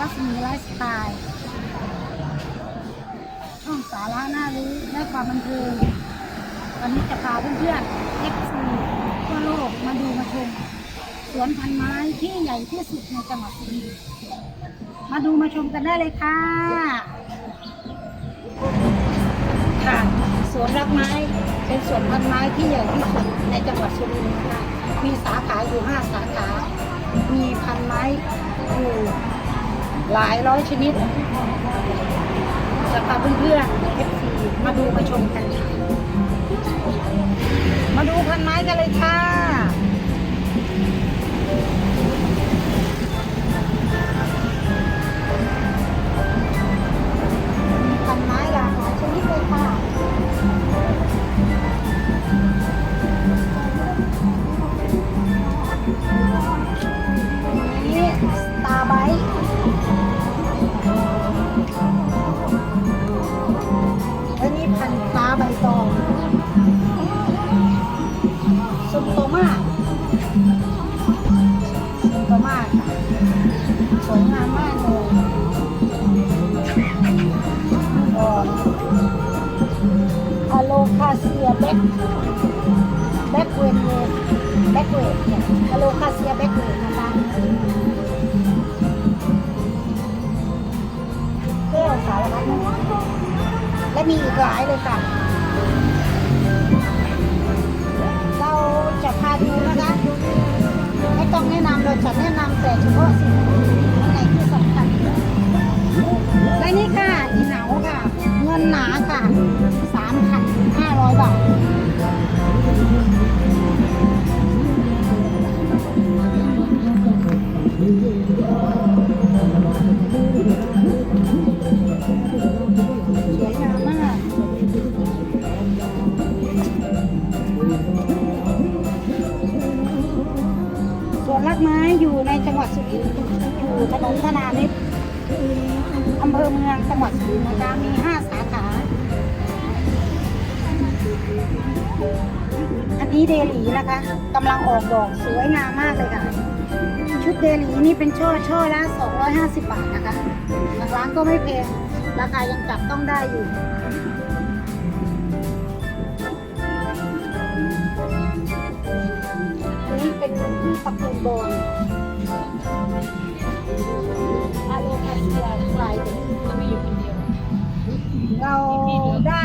รัศมีไลฟ์สไตล์ช่องสาระน่ารู้และความบันเทิงวันนี้จะพาเพื่อนๆ FC ทั่วโลกมาดูมาชมสวนพันไม้ที่ใหญ่ที่สุดในจังหวัดสุรินทร์มาดูมาชมกันได้เลยค่ะค่ะสวนรักไม้เป็นสวนพันไม้ที่ใหญ่ที่สุดในจังหวัดสุรินทร์นะคะมีสาขาอยู่ห้าสาขา มีพันไม้อยู่ หลายร้อยชนิดจะพาเพื่อนๆเอฟซีมาดูมาชมกันค่ะมาดูพันไม้กันเลยค่ะ ซียแบ็คแบ็คเวนเวนแบ็คเวนเนี่ยอะโลคาเซียแบ็คเวนนะคะแก้วสารพัดนึกและมีอีกหลายเลยค่ะ เราจะพาดูนะคะไม่ต้องแนะนำเราจะแนะนำแต่เฉพาะสิ่งไหนที่สำคัญและนี่ค่ะอีเหนาค่ะ เงินหนาค่ะสามคัน 3,500บาทสวยงามมากสวนรักไม้อยู่ในจังหวัดสุรินทร์อยู่ถนนธนานิตอำเภอเมืองจังหวัดสุรินทร์นะคะมีห้าสาขา อันนี้เดลีนะคะกำลังออกดอกสวยงามมากเลยค่ะ ชุดเดลีนี่เป็นช่อช่อละ 250 บาทนะคะทางร้านก็ไม่แพงราคายังจับต้องได้อยู่นี่เป็นที่ตะกูลโบนอาโลคาเซียไกลก็มีอยู่คนเดียวเราได้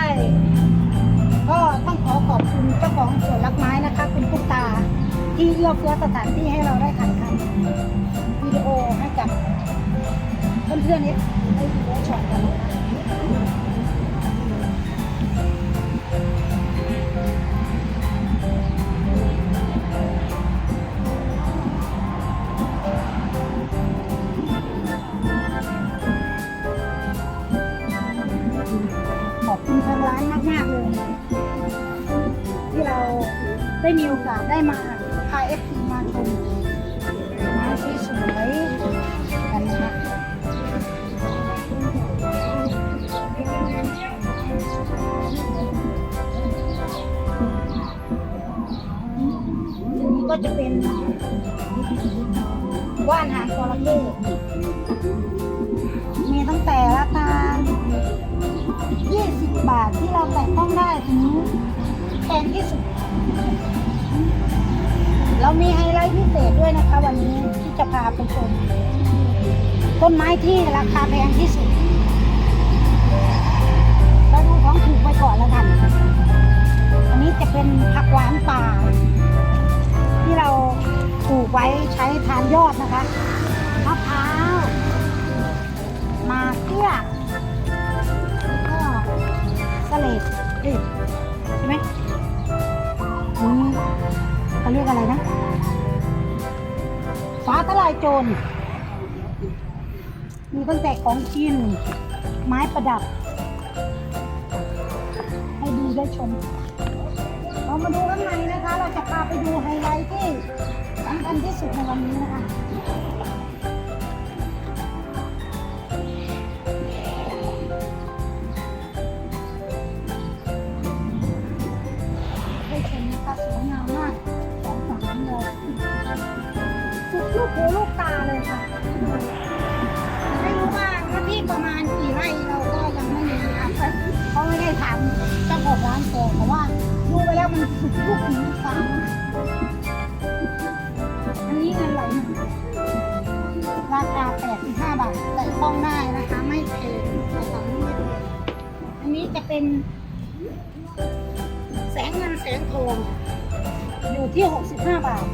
เจ้าของสวนรักไม้นะคะ คุณตุ๊กตา ที่เอื้อเฟื้อสถานที่ให้เราได้ถ่ายทำวิดีโอให้กับเพื่อนๆนี้ได้ดูและชมกันนะคะ ได้มีโอกาสได้มาพาเอฟซีมาชมไม้สวยๆกันนะคะอันนี้ก็จะเป็นว่านหางจระเข้มีตั้งแต่ราคา 20 บาทที่เราแตะต้องได้ถึงแพงที่สุด เรามีไฮไลท์พิเศษด้วยนะคะ วันนี้ที่จะพาไปชมต้นไม้ที่ราคาแพงที่สุดเราดูของถูกไปก่อนแล้วกัน อันนี้จะเป็นผักหวานป่า ที่เราปลูกไว้ใช้ทานยอดนะคะมะพร้าวมากเตี้ยก็สเลดใช่ไหม เขาเรียกอะไรนะฟ้าทลายโจรมีตั้งแต่ของกิน ไม้ประดับ ให้ดูได้ชม เรามาดูข้างในนะคะ เราจะพาไปดูไฮไลท์ที่สำคัญที่สุดในวันนี้นะคะ ประมาณกี่ไร่เราก็ยังไม่รู้ค่ะเพราะไม่ได้ถามเจ้าของร้านแต่แต่ว่าดูไปแล้วมันสุดลูกหูฟังอันนี้เงินไหลราคา85บาทแต่ต้องได้นะคะ ไม่แพงนะคะไม่แพงอันนี้จะเป็น แสงเงินแสงทองอยู่ที่ 65 บาท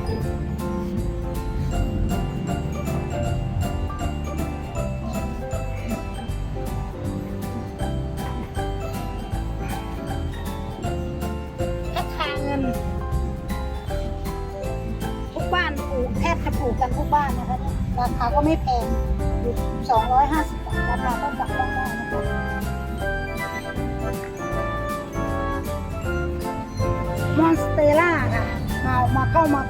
ราคาก็ไม่แพงอยู่250บาทราคาก็จับต้องได้นะคะมอนสเตล่าค่ะมามาเข้ามา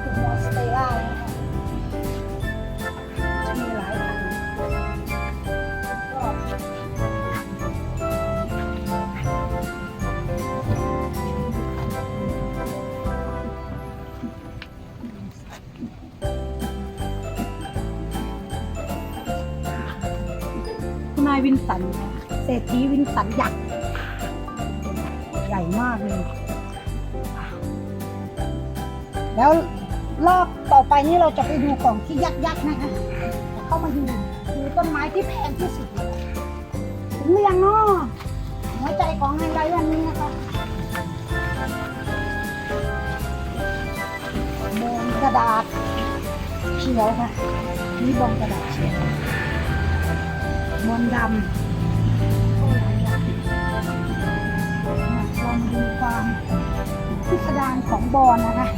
สัน เศรษฐีวินสันยักษ์ใหญ่มากเลย แล้วรอบต่อไปนี้เราจะไปดูของที่ยักษ์ยักษ์นะคะเข้ามาดูดูต้นไม้ที่แพงที่สุดเลยถึงหรือยังเนาะหัวใจของไฮไลท์วันนี้นะคะบนกระดาษเขียวค่ะนี่บนกระดาษเขียว มนต์ดำลองดูความพิสดารของบอลนะคะ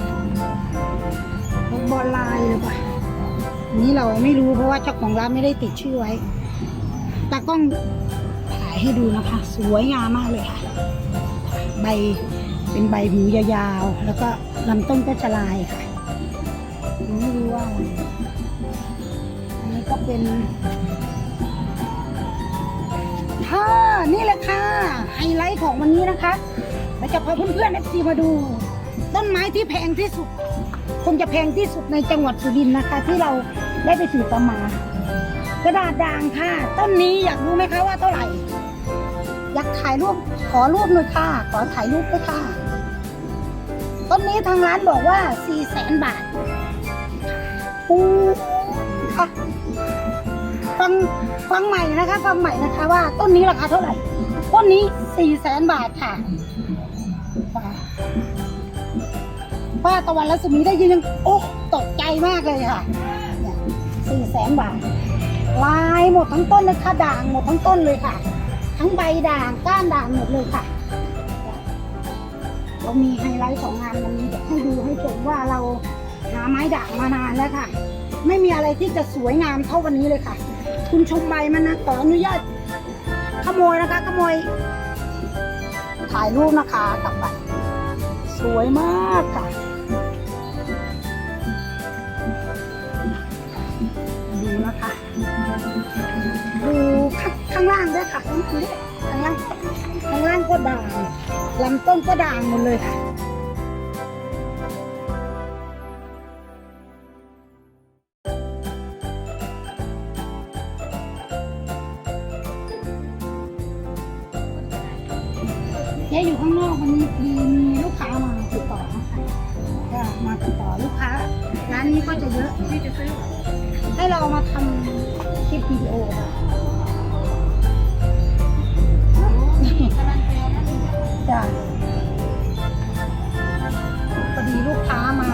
เป็นบอลลายหรือเปล่านี้เราไม่รู้เพราะว่าเจ้าของร้านไม่ได้ติดชื่อไว้ตากล้องถ่ายให้ดูนะคะ สวยงามมากเลยค่ะ ใบเป็นใบหูยาวๆ แล้วก็ลำต้นก็จะลายค่ะ ไม่รู้ว่าอันนี้ก็เป็น ค่ะนี่แหละค่ะ ไฮไลท์ของวันนี้นะคะเราจะพาเพื่อนๆเอฟซีมาดู ต้นไม้ที่แพงที่สุด คงจะแพงที่สุดในจังหวัดสุรินทร์นะคะ ที่เราได้ไปสืบประมา กระดาษด่างค่ะ ต้นนี้อยากรู้ไหมคะว่าเท่าไหร่ อยากถ่ายรูปขอรูปหน่อยค่ะ ขอถ่ายรูปด้วยค่ะ ต้นนี้ทางร้านบอกว่า4 0 0แสนบาทอู้ค่ะ ฟังฟังใหม่นะคะฟังใหม่นะคะว่าต้นนี้ราคาเท่าไหร่ ต้นนี้สี่แสนบาทค่ะป้าตะวันรัศมีได้ยินยังโอ้ตกใจมากเลยค่ะสี่แสนบาท ลายหมดทั้งต้นเลยค่ะด่างหมดทั้งต้นเลยค่ะ ทั้งใบด่างก้านด่างหมดเลยค่ะ เรามีไฮไลท์ของงานวันนี้จะให้ดูให้ชมว่าเราหาไม้ด่างมานานแล้วค่ะ ไม่มีอะไรที่จะสวยงามเท่าวันนี้เลยค่ะ คุณชมใบมันนะขออนุญาตขโมยนะคะขโมย ถ่ายรูปนะคะกลับไปสวยมากค่ะ ดูนะคะ ดูข้างข้างล่างด้วยค่ะข้างล่างข้างล่างข้างล่างก็ด่างลำต้นก็ด่างหมดเลยค่ะ เจ๊อยู่ข้างนอกวันนี้ดีมีลูกค้ามาติดต่อนะคะก็มาติดต่อลูกค้าร้านนี้ก็จะเยอะที่จะซื้อให้เรามาทำคลิปวิดีโอค่ะจ้ะพอดีลูกค้ามา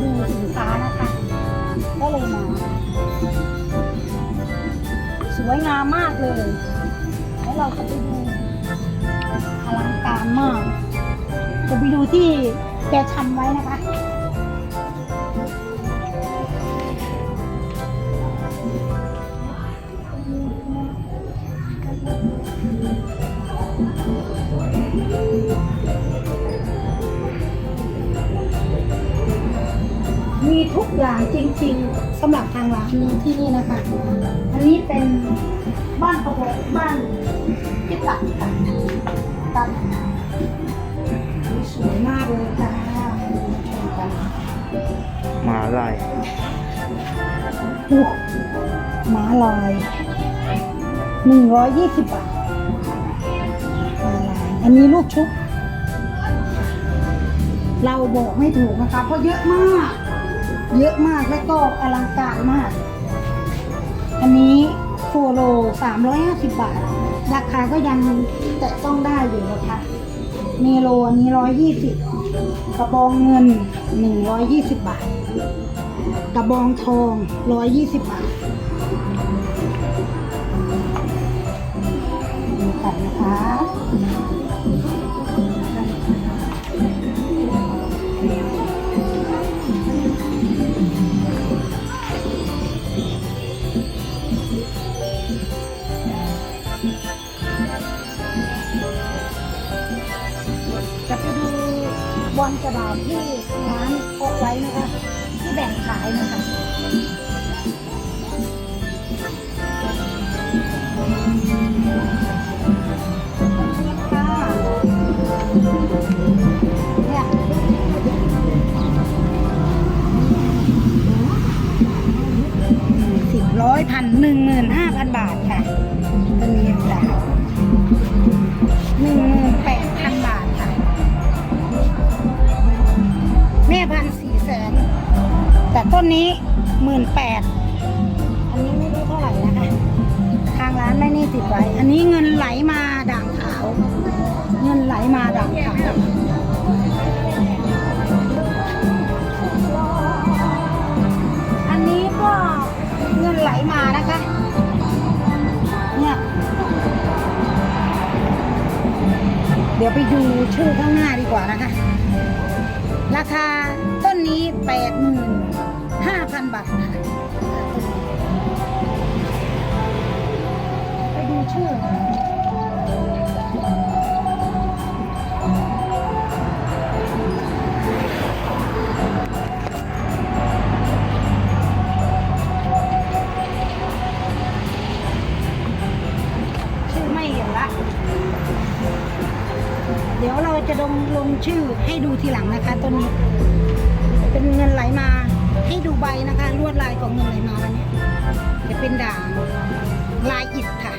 ดูสินค้านะคะ ก็เลยมา สวยงามมากเลย แล้วเราจะไปดู มากจะไปดูที่แกทำไว้นะคะมีทุกอย่างจริงๆสำหรับทางร้านนี้ที่นี่นะคะ อันนี้เป็น ม้าลายหนึ่งร้อยยี่สิบบาทมาลายอันนี้ลูกชุบเราบอกไม่ถูกนะคะ เพราะเยอะมาก เยอะมากและก็อลังการมาก อันนี้โฟโลสามร้อยห้าสิบบาท ราคาก็ยังแตะต้องได้อยู่นะคะเมโลอันนี้ร้อยยี่สิบกระบองเงินหนึ่งร้อยยี่สิบบาท กระบองทองร้อยยี่สิบบาทดูกันนะคะจะไปดูบอลกระดาษที่ร้านพกไว้นะคะ แบ่งขายนะคะนี่ยสิบร้อยพันหนึ่งหมื่นห้าพันบาทค่ะตัวนี้จ้ะ นนี้หมื่นแปดอันนี้ไม่รู้เท่าไหร่นะคะ ทางร้านไม่นี่ติดไว้ อันนี้เงินไหลมาด่างขาว เงินไหลมาด่างขาวอันนี้ก็เงินไหลมานะคะเนี่ยเดี๋ยวไปดูชื่อข้างหน้าดีกว่านะคะ ราคาต้นนี้แปดหมื่น ห้าพันบาทค่ะไปดูชื่อชื่อไม่เห็นละเดี๋ยวเราจะลงลงชื่อให้ดูทีหลังนะคะต้นนี้ ลวดลายของเงินไหลมาวันนี้จะเป็นด่างลายอิฐค่ะ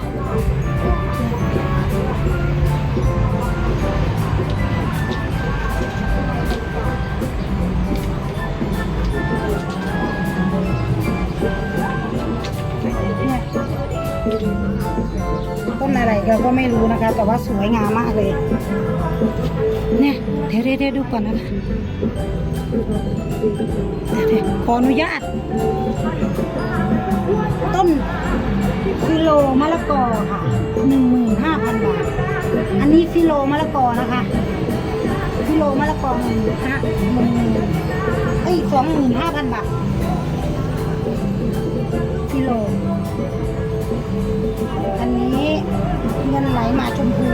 เนี่ยต้นอะไรเราก็ไม่รู้นะคะ แต่ว่าสวยงามมากเลย เนี่ย เดี๋ยวเดี๋ยวเดดูก่อนนะคะ ขออนุญาต ต้นฟิโลมะละกอค่ะหนึ่งหมื่นห้าพันบาท อันนี้ฟิโลมะละกอนะคะฟิโลมะละกอหนึ่งห้าหนึ่งหมื่นเอ้ยสองหมื่นห้าพันบาทฟิโล อันนี้เงินไหลมาชมพู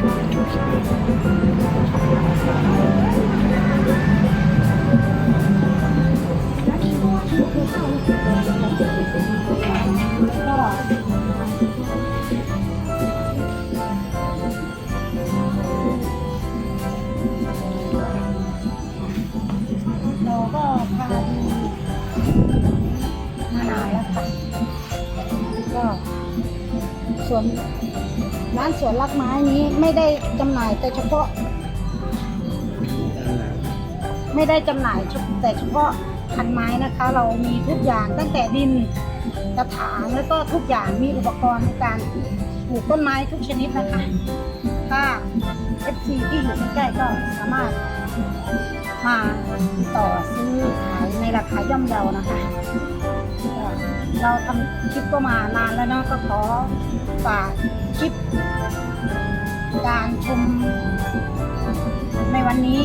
ก็เร้านสวนรักไม้นี้ไม่ได้จำหน่ายแต่เฉพาะ ไม่ได้จำหน่ายเฉแต่เฉพาะพันไม้นะคะ เรามีทุกอย่างตั้งแต่ดินกระถางแล้วก็ทุกอย่างมีอุปกรณ์ในการปลูกต้นไม้ทุกชนิดนะคะ ถ้า FC ที่อยู่ใกล้ๆก็สามารถมาติดต่อซื้อขายในราคาย่อมเยานะคะ เราทำคลิปก็มานานแล้วเนาะก็ขอฝากคลิป การชมในวันนี้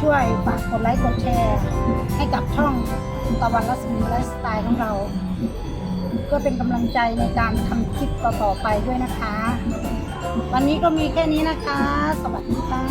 ช่วยฝากกดไลค์กดแชร์ ให้กับช่องตะวันรัศมีไลฟ์สไตล์ของเราเพื่อเป็นกำลังใจในการทำคลิปต่อๆไปด้วยนะคะ วันนี้ก็มีแค่นี้นะคะ สวัสดีค่ะ